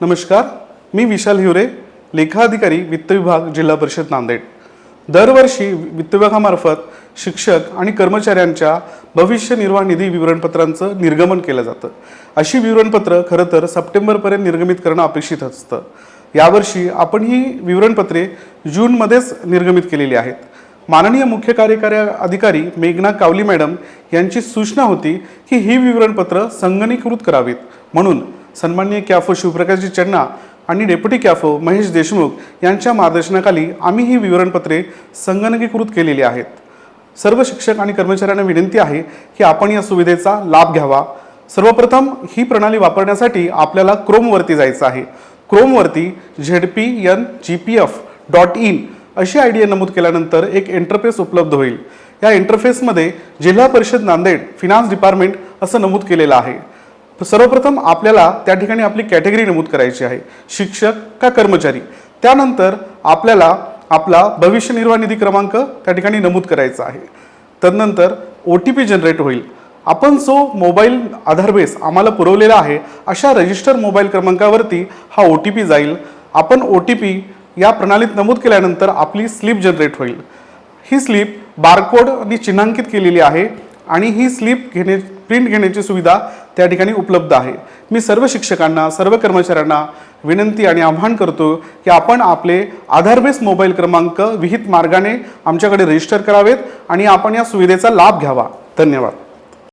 नमस्कार मी विशाल हिवरे लेखाधिकारी वित्त विभाग जिल्हा परिषद नांदेड. दरवर्षी वित्त विभागामार्फत शिक्षक आणि कर्मचाऱ्यांच्या भविष्य निर्वाह निधी विवरणपत्रांचं निर्गमन केलं जातं. अशी विवरणपत्र खरं तर सप्टेंबरपर्यंत निर्गमित करणं अपेक्षित असतं. यावर्षी आपण ही विवरणपत्रे जूनमध्येच निर्गमित केलेली आहेत. माननीय मुख्य कार्यकारी अधिकारी मेघना कावली मॅडम यांची सूचना होती की ही विवरणपत्र संगणीकृत करावीत. म्हणून सन्माननीय कॅफो शिवप्रकाशजी चन्ना आणि डेप्युटी कॅफो महेश देशमुख यांच्या मार्गदर्शनाखाली आम्ही ही विवरणपत्रे संगणकीकृत केलेली आहेत. सर्व शिक्षक आणि कर्मचाऱ्यांना विनंती आहे की आपण या सुविधेचा लाभ घ्यावा. सर्वप्रथम ही प्रणाली वापरण्यासाठी आपल्याला क्रोमवरती जायचं आहे. क्रोमवरती Z P N G P F dot in अशी आय डी नमूद केल्यानंतर एक इंटरफेस उपलब्ध होईल. या इंटरफेसमध्ये जिल्हा परिषद नांदेड फिनान्स डिपार्टमेंट असं नमूद केलेलं आहे. सर्वप्रथम आपल्याला त्या ठिकाणी आपली कॅटेगरी नमूद करायची आहे. शिक्षक का कर्मचारी? त्यानंतर आपल्याला आपला भविष्य निर्वाह निधी क्रमांक त्या ठिकाणी नमूद करायचा आहे. तदनंतर ओ टी पी जनरेट होईल. आपण जो मोबाईल आधारबेस आम्हाला पुरवलेला आहे अशा रजिस्टर मोबाईल क्रमांकावरती हा ओ टी पी जाईल. आपण ओ टी पी या प्रणालीत नमूद केल्यानंतर आपली स्लिप जनरेट होईल. ही स्लिप बारकोडनी चिन्हांकित केलेली आहे आणि ही स्लिप घेणे प्रिंट घेण्याची सुविधा त्या ठिकाणी उपलब्ध आहे. मी सर्व शिक्षकांना सर्व कर्मचाऱ्यांना विनंती आणि आव्हान करतो की आपण आपले आधारबेस मोबाईल क्रमांक विहित मार्गाने आमच्याकडे रजिस्टर करावेत आणि आपण या सुविधेचा लाभ घ्यावा. धन्यवाद.